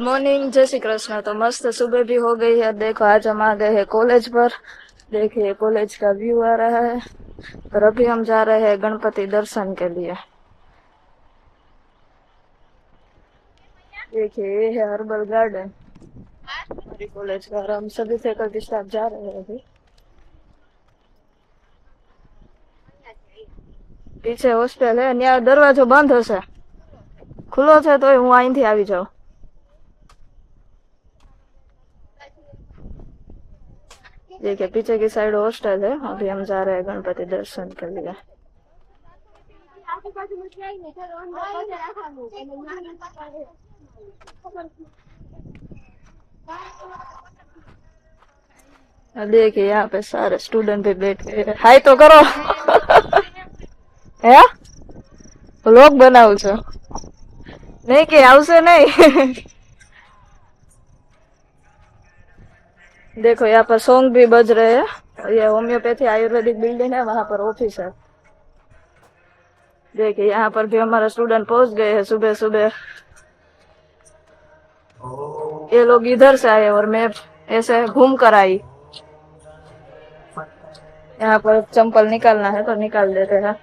Good morning जय श्री कृष्ण तो मस्त सुबह भी हो गई है देखो आज हम आ गए हैं कॉलेज पर देखिए कॉलेज का व्यू आ रहा है और अभी हम जा रहे हैं गणपति दर्शन के लिए देखिए ये है हर्बल गार्डन हमारी कॉलेज का और हम सभी फैकल्टी स्टाफ जा रहे हैं अभी પીછે હોસ્ટેલ હે ત્યાં દરવાજો બંધ હશે ખુલ્લો છે તોય હું અહીંથી આવી જાઉં देखिए पीछे की साइड हॉस्टल है अभी हम जा रहे हैं गणपति दर्शन के लिए अब देखिए यहाँ पे सारे स्टूडेंट भी बैठ गए हाय तो करो હે વ્લોગ બનાવું છો નહીં કે આવશે નહીં देखो, यहाँ पर सॉन्ग भी बज रहे हैं। ये होम्योपैथी आयुर्वेदिक बिल्डिंग है, वहाँ पर ऑफ़िस है। देखिए, यहाँ पर भी हमारे स्टूडेंट पहुँच गए हैं सुबह सुबह। ये लोग इधर से आए और मैं ऐसे घूम कर आई। यहाँ पर चंपल निकालना है तो निकाल देते हैं।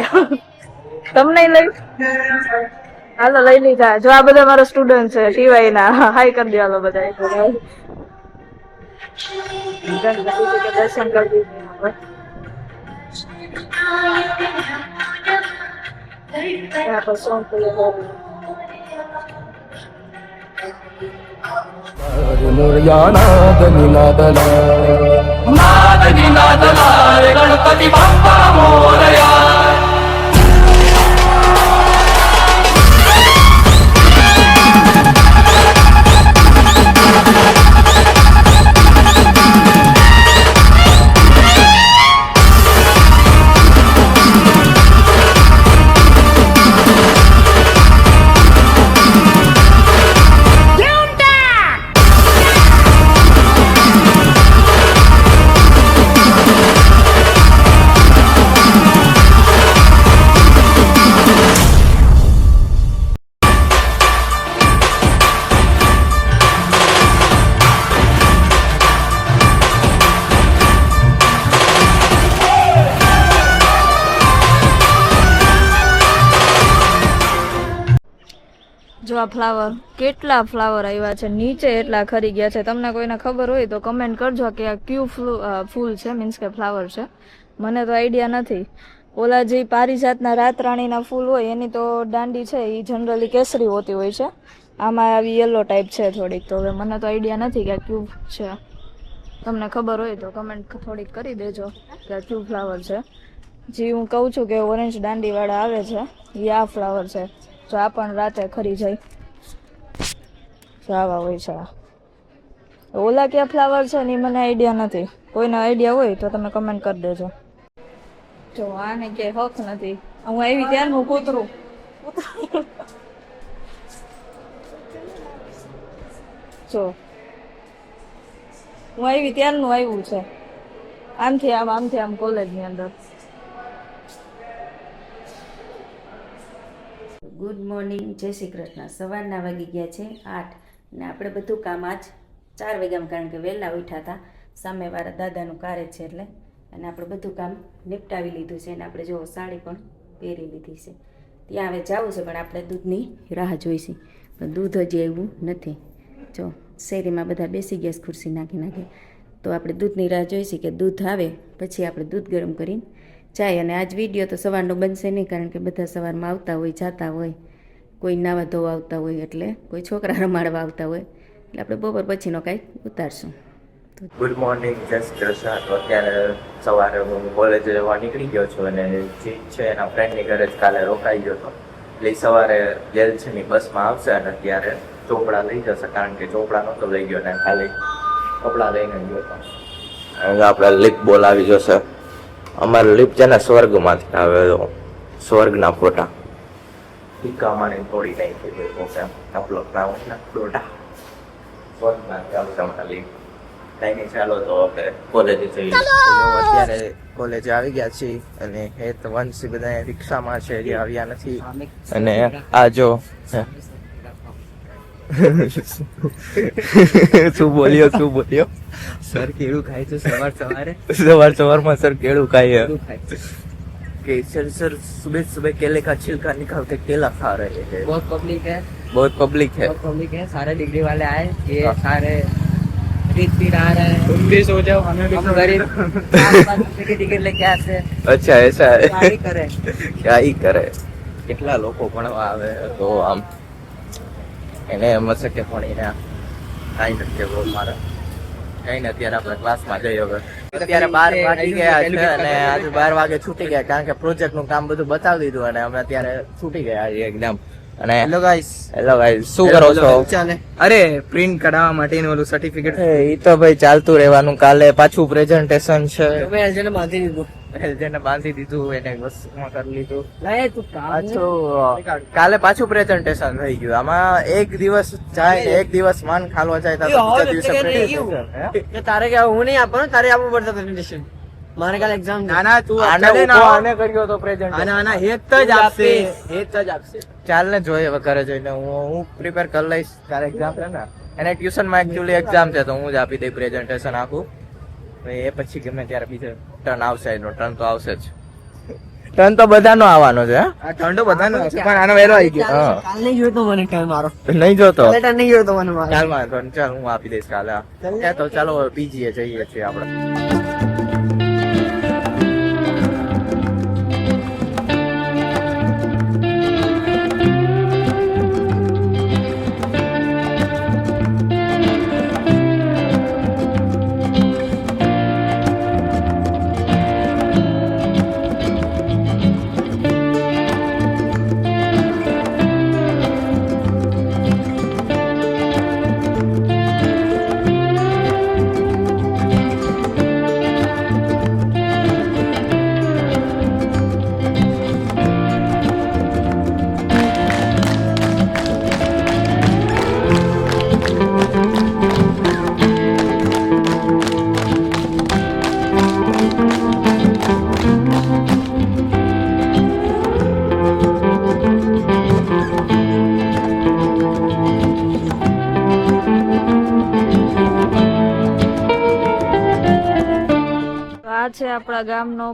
तब नहीं लगी હાલો લઈ લીધા જો આ બધા મારા સ્ટુડન્ટ છે ટીવાય ના હાઈ કરી દો હાલો બધા દર્શન કરી દીધું હવે. यहाँ पर सॉन्ग प्ले हो આ ફ્લાવર, કેટલા ફ્લાવર આવ્યા છે, નીચે એટલા ખરી ગયા છે. તમને કોઈને ખબર હોય તો કમેન્ટ કરજો કે આ ક્યુ ફૂલ છે મીન્સ કે ફ્લાવર છે. મને તો આઈડિયા નથી. ઓલા જે પારિજાતના રાતરાણીના ફૂલ હોય, એની તો દાંડી છે એ જનરલી કેસરી હોતી હોય છે. આમાં આવી યલો ટાઈપ છે થોડીક, તો હવે મને તો આઈડિયા નથી કે આ ક્યુ છે. તમને ખબર હોય તો કમેન્ટ થોડીક કરી દેજો કે આ ક્યુ ફ્લાવર છે. જે હું કહું છું કે ઓરેન્જ દાંડીવાળા આવે છે એ આ ફ્લાવર છે. આ પણ રાતે ખરી જાય. જાવા હોય છે. ઓલા ક્યાં ફ્લાવર છે ને મને આઈડિયા નથી. કોઈને આઈડિયા હોય તો તમે કમેન્ટ કરી દેજો. જો આને કે હક નથી. હું આવી ત્યારનું કૂતરું. જો. હું આવી ત્યારનું આવ્યું છે. આમથી આમ આમથી આમ કોલેજની અંદર. ગુડ મોર્નિંગ જય શ્રી કૃષ્ણ. સવારના વાગી ગયા છે આઠ ને આપણે બધું કામ આજ ચાર વાગ્યામાં કારણ કે વહેલા ઉઠ્યા હતા. સામેવાળા દાદાનું કાર્ય છે એટલે, અને આપણે બધું કામ નિપટાવી લીધું છે, અને આપણે જો સાડી પણ પહેરી લીધી છે. ત્યાં હવે જવું છે, પણ આપણે દૂધની રાહ જોઈશી. પણ દૂધ હજી એવું નથી. જો, શેરીમાં બધા બેસી ગયા ખુરશી નાખી નાખી. તો આપણે દૂધની રાહ જોઈશી કે દૂધ આવે, પછી આપણે દૂધ ગરમ કરીને જાય અને આજ વીડિયો તો સવારનો બનશે નહીં કારણ કે બધા સવારમાં આવતા હોય જાતા હોય. કોઈ નાવા ધોવા આવતા હોય એટલે કોઈ છોકરા રમાડવા આવતા હોય. એટલે આપણે બપોર પછીનો કાંઈક ઉતારશું. ગુડ મોર્નિંગ જય શ્રી કૃષ્ણ. તો અત્યારે સવારે હું કોલેજ જવા નીકળી ગયો છું અને જે છે એના ફ્રેન્ડની ઘરે જ કાલે રોકાઈ ગયો હતો. એટલે સવારે ગેલ છે ની બસમાં આવશે અને અત્યારે ચોપડા લઈ જશે કારણ કે ચોપડા નહોતો લઈ ગયો ને ખાલી કપડાં લઈને ગયો હતો. હવે આપણે લિપ બોલાવી જશે. અમારે લિપ છે ને સ્વર્ગમાંથી આવેલો સ્વર્ગના ફોટા. ટીકા મારી થોડી નહીં થઈ ગઈ પોતે અપલોડ ના હોય સ્વર્ગમાંથી આવશે અમારા કઈ નહીં ચાલો તો આપણે કોલેજે જઈએ. તો અત્યારે કોલેજ આવી ગયા છીએ અને એ તો વંશી બધા રિક્ષામાં છે હજી આવ્યા નથી. અને આ જો શું બોલ્યો શું બોલ્યો સર કેળું ખાય છે સવાર સવારે સવાર સવારમાં સર કેળું ખાઈએ કેળું ખાય છે कि सर सर सुबह सुबह केले का छिलका निकाल के केला खा रहे हैं बहुत पब्लिक है बहुत पब्लिक है बहुत पब्लिक है सारे डिग्री वाले आए ये सारे रीत पी रहा है तुम भी सो जाओ हमें भी हम गरीब पाँच पाँच रुपए की टिकट लेके आते हैं અચ્છા એસા क्या ही करे ક્યાં ઈ કરે કેટલા લોકો ભણવા આવે તો આમ એને એમ હશે કે ભણીને કાંઈ નથી બહુ મારે કઈ નથી અત્યારે આપણે ક્લાસમાં જઈ હવે. અત્યારે બાર વાગી ગયા છે અને આજે બાર વાગે છૂટી ગયા કારણ કે પ્રોજેક્ટનું કામ બધું બતાવી દીધું અને અમે અત્યારે છૂટી ગયા એકદમ અને હેલો ગાઈસ હેલો ગાઈસ શું કરો છો? ચાલે? અરે પ્રિન્ટ કઢાવવા માટેનું ઓલું સર્ટિફિકેટ એ તો ભાઈ ચાલતું રહેવાનું. કાલે પાછું પ્રેઝન્ટેશન છે. મેં આજે બાંધી દીધું. જેને બાંધી દીધું એને વસ્તુમાં કરી લીધું. કાલે પાછું પ્રેઝન્ટેશન થઈ ગયું. આમાં એક દિવસ જાય એક દિવસ માન ખાલવા જાય તારે કે હું નહીં આપવાનું તારે આપવું પડશે પ્રેઝન્ટેશન મારે કાલે એક્ઝામ ના ના તું આને કર્યો તો પ્રેઝન્ટ આના આના હેત જ આપશે. હેત જ આપશે. ચાલ ને જોઈએ વગેરે ઘરે જઈને. હું હું પ્રિપેર કરી લઈશ. તારે એક્ઝામ છે ને? એને ટ્યુશનમાં એકચ્યુઅલી એક્ઝામ છે તો હું જ આપી દઈ પ્રેઝન્ટેશન આખું. તો એ પછી ગમે ત્યારે બીજો ટર્ન આવશે એનો ટર્ન તો આવશે જ. ટર્ન તો બધાનો આવવાનો છે આ ટર્ન તો બધાનો હશે પણ આનો વેરો આવી ગયો. કાલ નહીં જોતો તો મને ટર્ન મારો. નહીં જોતો? કાલે ટાઈમ નહીં જોતો તો મને મારો. ચાલ મારો ટર્ન ચાલ હું આપી દઈશ કાલે. તો ચાલો બીજીએ જઈએ છીએ આપણે.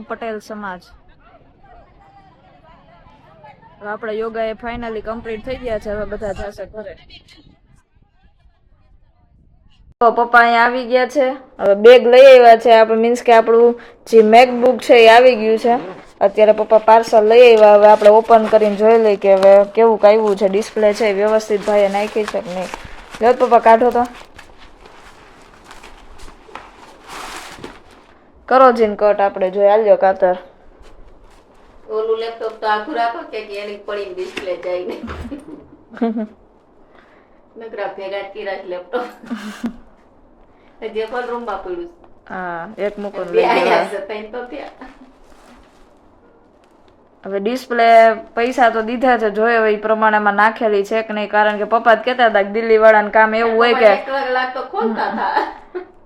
પટેલ સમાજ. આપણા યોગા એ ફાઇનલી કમ્પ્લીટ થઈ ગયા છે, હવે બધા જશે ઘરે. તો પપ્પા અહીંયા આવી ગયા છે. હવે બેગ લઈ આવ્યા છે, આપણે મીન્સ કે આપણું જે મેકબુક છે એ આવી ગયું છે. અત્યારે પપ્પા પાર્સલ લઈ આવ્યા, હવે આપણે ઓપન કરીને જોઈ લઈએ કે હવે કેવું આવ્યું છે ડિસ્પ્લે છે વ્યવસ્થિત ભાઈએ નાખી છે કે નહીં. લો પપ્પા કાઢો તો. કરો જીન કટ આપણે જોઈ આલ્યો કાતર. ઓલું લેપટોપ તો આખું રાખો કે એની પડી ડિસ્પ્લે જાય ને નકરા ભેગા જ કર્યા લેપટોપ જે પણ રૂમમાં પડ્યું હા એક મૂકો હવે ડિસ્પ્લે પૈસા તો દીધા છે જોયો એ પ્રમાણેમાં નાખેલી છે કે નહીં? કારણ કે પપ્પા જ કહેતા હતા કે દિલ્હી વાળાને કામ એવું હોય કે કલાક તો ખોલતા હતા.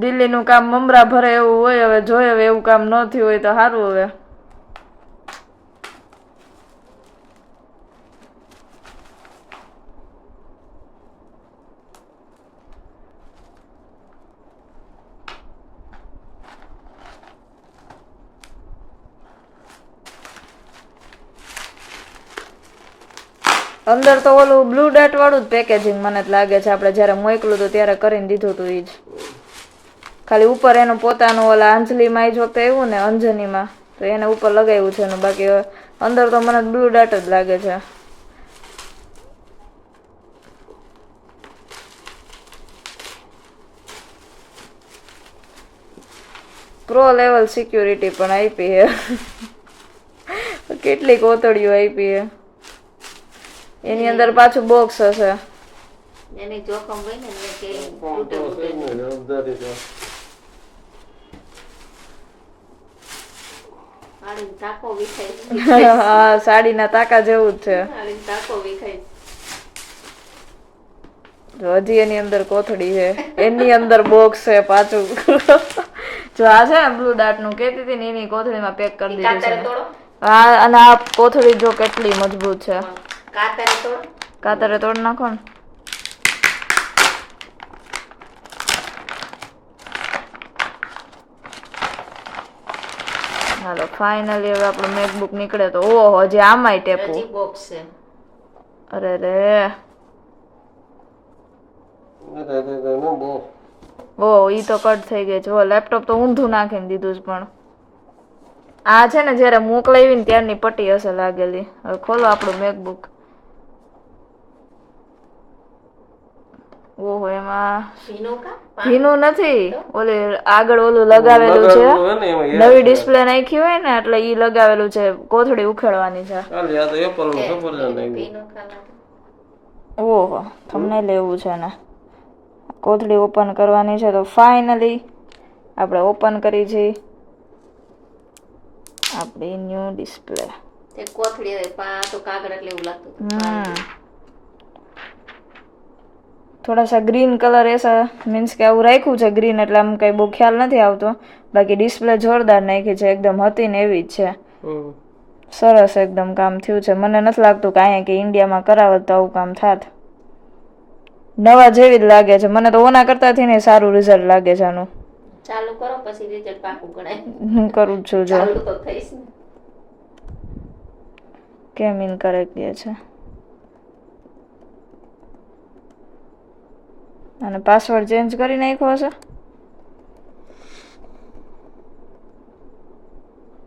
દિલ્હીનું કામ મમરા ભરે એવું હોય, હવે જોઈએ હવે એવું કામ ન થયું હોય તો સારું હવે. અંદર તો ઓલું બ્લુ ડાટ વાળું જ પેકેજિંગ મને જ લાગે છે, આપણે જ્યારે મોકલું તો ત્યારે કરીને દીધું હતું એ જ. ખાલી ઉપર એનું પોતાનું ઓલા અંજલીમાં એ જ વખતે આવ્યું ને અંજનીમાં તો એને ઉપર લગાવ્યું છે બાકી અંદર તો મને બ્લુ ડાટ જ લાગે છે. પ્રો લેવલ સિક્યુરિટી પણ આપી હે કેટલીક કોતડીઓ આપી હે એની અંદર પાછું બોક્સ હશે. એની જોખમ હોય ને એટલે કે તૂટે ફૂટે આડીને ટાંકો વિખાય હા સાડીના તાકા જેવું જ છે. હજી એની અંદર કોથળી છે. એની અંદર બોક્સ છે પાછું. જો આ છે ને બ્લુ ડાર્ટનું કેતી હતી ને એની કોથળીમાં પેક કરી દીધું છે. અને આ કોથળી જો કેટલી મજબૂત છે. કાતરે તોડ. કાતરે તોડ નાખો ને. હાલો ફાઇનલી હવે આપણું મેકબુક નીકળે તો ઓહો હજી આમાંય ટેપો. બોક્સ છે. અરે રે. ઓ ઈ તો કટ થઈ ગઈ જો લેપટોપ તો ઊંધું નાખીને દીધું છે પણ. આ છે ને જ્યારે મોકલાવી ને ત્યારની પટ્ટી હશે લાગેલી. હવે ખોલો આપણું મેકબુક ઓહો એમાં ભીનું નથી. ઓલે આગળ ઓલું લગાવેલું છે. નવી ડિસ્પ્લે નાખી હોય ને એટલે ઈ લગાવેલું છે કોથળી ઉખેડવાની છે. ઓહો તમને લેવું છે ને. કોથળી ઓપન કરવાની છે તો ફાઇનલી આપણે ઓપન કરી છે. આપણી ન્યૂ ડિસ્પ્લે. કોથળી કાગળ એટલે એવું લાગતું થોડા સા ગ્રીન કલર એસા મીન્સ કે આવું રાખ્યું છે ગ્રીન એટલે આમ કઈ બહુ ખ્યાલ નથી આવતો. બાકી ડિસ્પ્લે જોરદાર નાખી છે એકદમ હતી ને એવી જ છે. સરસ એકદમ કામ થયું છે. મને નથી લાગતું કે અહીંયા કે ઇન્ડિયામાં કરાવત તો આવું કામ થાત. નવા જેવી જ લાગે છે. મને તો ઓના કરતા ને સારું રિઝલ્ટ લાગે છે આનું. ચાલુ કરો પછી રિઝલ્ટ પાકું ગણાય. હું કરું જ છું જો. ચાલુ તો થઈશ ને. કેમ ઇન દે છે? અને પાસવર્ડ ચેન્જ કરી નાખ્યો હશે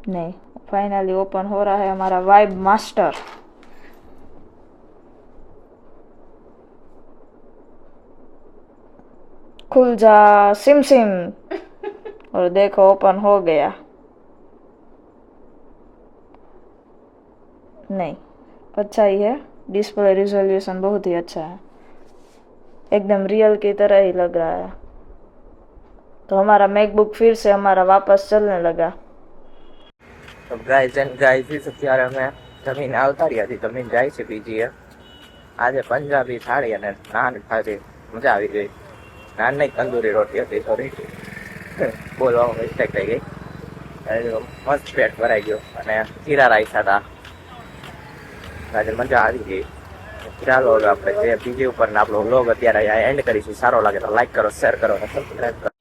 नहीं फाइनली ओपन हो रहा है हमारा वाइब मास्टर खुल जा सिम सिम और देखो ओपन हो गया नहीं अच्छा ही है डिस्प्ले रिजोल्यूशन बहुत ही अच्छा है एकदम रियल की तरह ही लग रहा है तो हमारा मैकबुक फिर से हमारा वापस चलने लगा તો ગાઈઝ એન્ડ ગાઈઝ અત્યારે અમે જમીન આવતા રહ્યા હતી જમીન જાય છે બીજી આજે પંજાબી થાળી અને નાન ખાધી મજા આવી ગઈ નાન નહીં તંદૂરી રોટી હતી સોરી બોલવામાં મિસ્ટેક થઈ ગઈ અને મસ્ત પેટ ભરાઈ ગયો અને જીરા રાઈસ હતા આજે મજા આવી ગઈ ચાલો આપણે જે બીજી ઉપર આપણો વ્લોગ અત્યારે એન્ડ કરીશું. સારો લાગે તો લાઈક કરો શેર કરો અને સબસ્ક્રાઈબ કરો.